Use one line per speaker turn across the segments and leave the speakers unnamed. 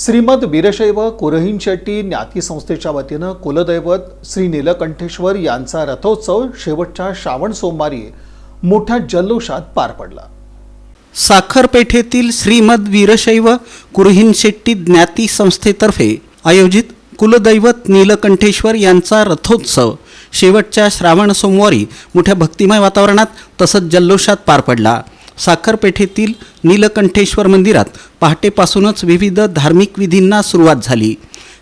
श्रीमद वीरशैव कुरहीन शेट्टी ज्ञाती संस्थेच्या वतीनं कुलदैवत श्री नीलकंठेश्वर यांचा रथोत्सव शेवटच्या श्रावण सोमवारी मोठ्या जल्लोषात पार पडला.
साखरपेठेतील श्रीमद वीरशैव कुरहीन शेट्टी ज्ञाती संस्थेतर्फे आयोजित कुलदैवत नीलकंठेश्वर यांचा रथोत्सव शेवटच्या श्रावण सोमवारी मोठ्या भक्तिमय वातावरणात तसंच जल्लोषात पार पडला. साखरपेठेतील नीलकंठेश्वर मंदिरात पहाटेपासूनच विविध धार्मिक विधींना सुरुवात झाली.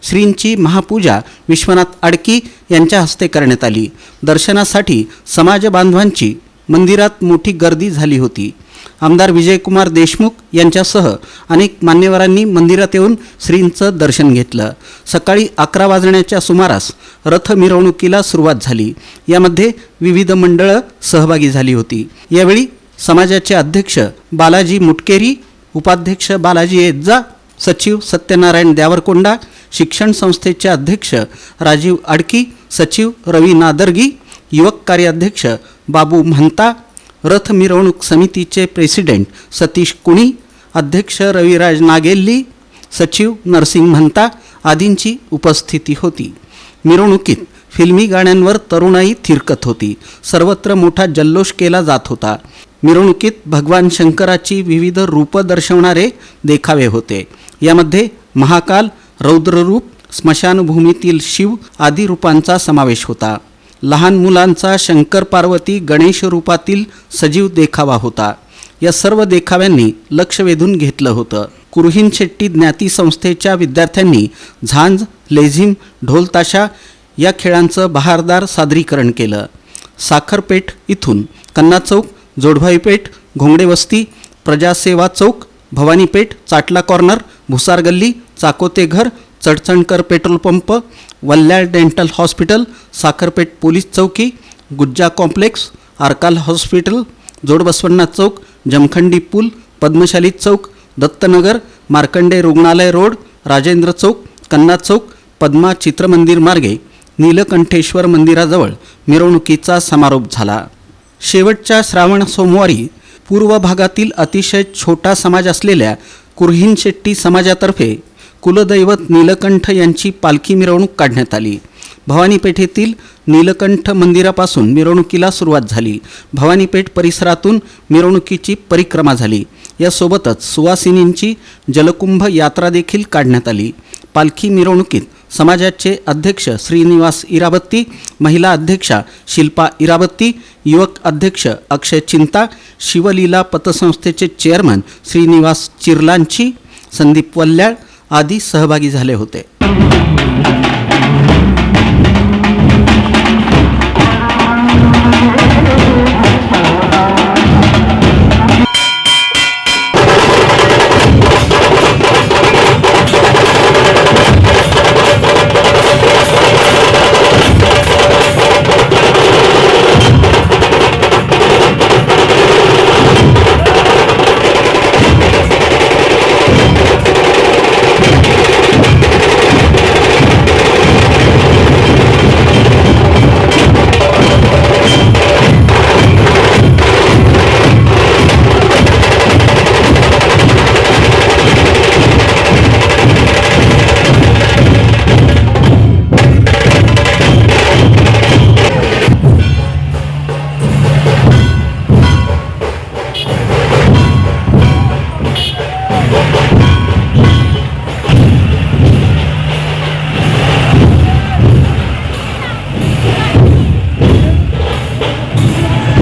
श्रींची महापूजा विश्वनाथ आडकी यांच्या हस्ते करण्यात आली. दर्शनासाठी समाज बांधवांची मंदिरात मोठी गर्दी झाली होती. आमदार विजयकुमार देशमुख यांच्यासह अनेक मान्यवरांनी मंदिरात येऊन श्रींचं दर्शन घेतलं. सकाळी अकरा वाजण्याच्या सुमारास रथ मिरवणुकीला सुरुवात झाली. यामध्ये विविध मंडळं सहभागी झाली होती. यावेळी समाजाचे अध्यक्ष बालाजी मुटकेरी उपाध्यक्ष बालाजी एज्जा सचिव सत्यनारायण द्यावरकोंडा शिक्षण संस्थेचे अध्यक्ष राजीव आडकी सचिव रवी नादर्गी युवक कार्याध्यक्ष बाबू म्हणता रथ मिरवणूक समितीचे प्रेसिडेंट सतीश कुणी अध्यक्ष रविराज नागेल्ली सचिव नरसिंग म्हणता आदींची उपस्थिती होती. मिरवणुकीत फिल्मी गाण्यांवर तरुणाई थिरकत होती. सर्वत्र मोठा जल्लोष केला जात होता. मिरवणुकीत भगवान शंकराची विविध रूपं दर्शवणारे देखावे होते. यामध्ये महाकाल रौद्ररूप स्मशानभूमीतील शिव आदी रूपांचा समावेश होता. लहान मुलांचा शंकर पार्वती गणेश रूपातील सजीव देखावा होता. या सर्व देखाव्यांनी लक्ष वेधून घेतलं होतं. कुरहीन शेट्टी ज्ञाती संस्थेच्या विद्यार्थ्यांनी झांज लेझिम ढोलताशा या खेळांचं बहारदार सादरीकरण केलं. साखरपेठ इथून कन्ना चौक जोडभाईपेठ घोंगडेवस्ती प्रजासेवा चौक भवानीपेठ चाटला कॉर्नर भुसार गल्ली चाकोते घर Chadchankar petrol pump Vallyal dental hospital Sakharpeth police चौकी गुज्जा कॉम्प्लेक्स आरकाल हॉस्पिटल जोडबसवण्णा चौक जमखंडी पूल पद्मशाली चौक दत्तनगर मार्कंडे रुग्णालय रोड राजेंद्र चौक कन्ना चौक पद्मा चित्रमंदिर मार्गे नीलकंठेश्वर मंदिराजवळ मिरवणुकीचा समारोप झाला. शेवटच्या श्रावण सोमवारी पूर्व भागातील अतिशय छोटा समाज असलेल्या कुर्हिनशेट्टी समाजातर्फे कुलदैवत नीलकंठ यांची पालखी मिरवणूक काढण्यात आली. भवानीपेठेतील नीलकंठ मंदिरापासून मिरवणुकीला सुरुवात झाली. भवानीपेठ परिसरातून मिरवणुकीची परिक्रमा झाली. यासोबतच सुवासिनींची जलकुंभ यात्रा देखील काढण्यात आली. पालखी मिरवणुकीत समाजाचे अध्यक्ष श्रीनिवास इराबत्ती महिला अध्यक्षा शिल्पा इराबत्ती युवक अध्यक्ष अक्षय चिंता शिवलीला पतसंस्थेचे चेअरमन श्रीनिवास चिरलांची संदीप वल्ल्याळ आदी सहभागी झाले होते.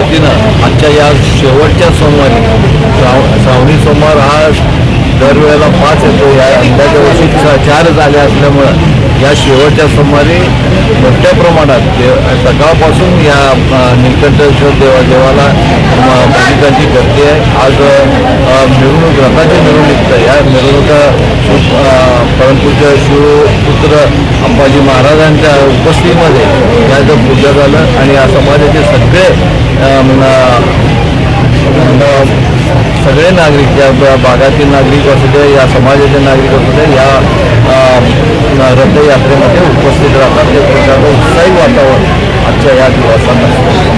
पद्धतीनं आजच्या या शेवटच्या सोमवारी श्राव श्रावणी सोमवार हा दरवेळेला पाच येतो. या यंदाच्या वर्षी चार झाले असल्यामुळं या शेवटच्या सोमवारी मोठ्या प्रमाणात सकाळपासून या अ, देवा देवाला म- भाविकांची गर्दी आहे. आज मिरवणूक रथाची मिरवणूक निघतं या मिरवणुका शिव शिवपुत्र अंबाजी महाराजांच्या उपस्थितीमध्ये याचं पूजा झालं आणि या समाजाचे सगळे सगळे नागरिक या भागातील नागरिक असू दे या समाजाचे नागरिक असू दे या रथयात्रेमध्ये उपस्थित राहतात. एक प्रकारचं उत्साही वातावरण आजच्या या दिवसात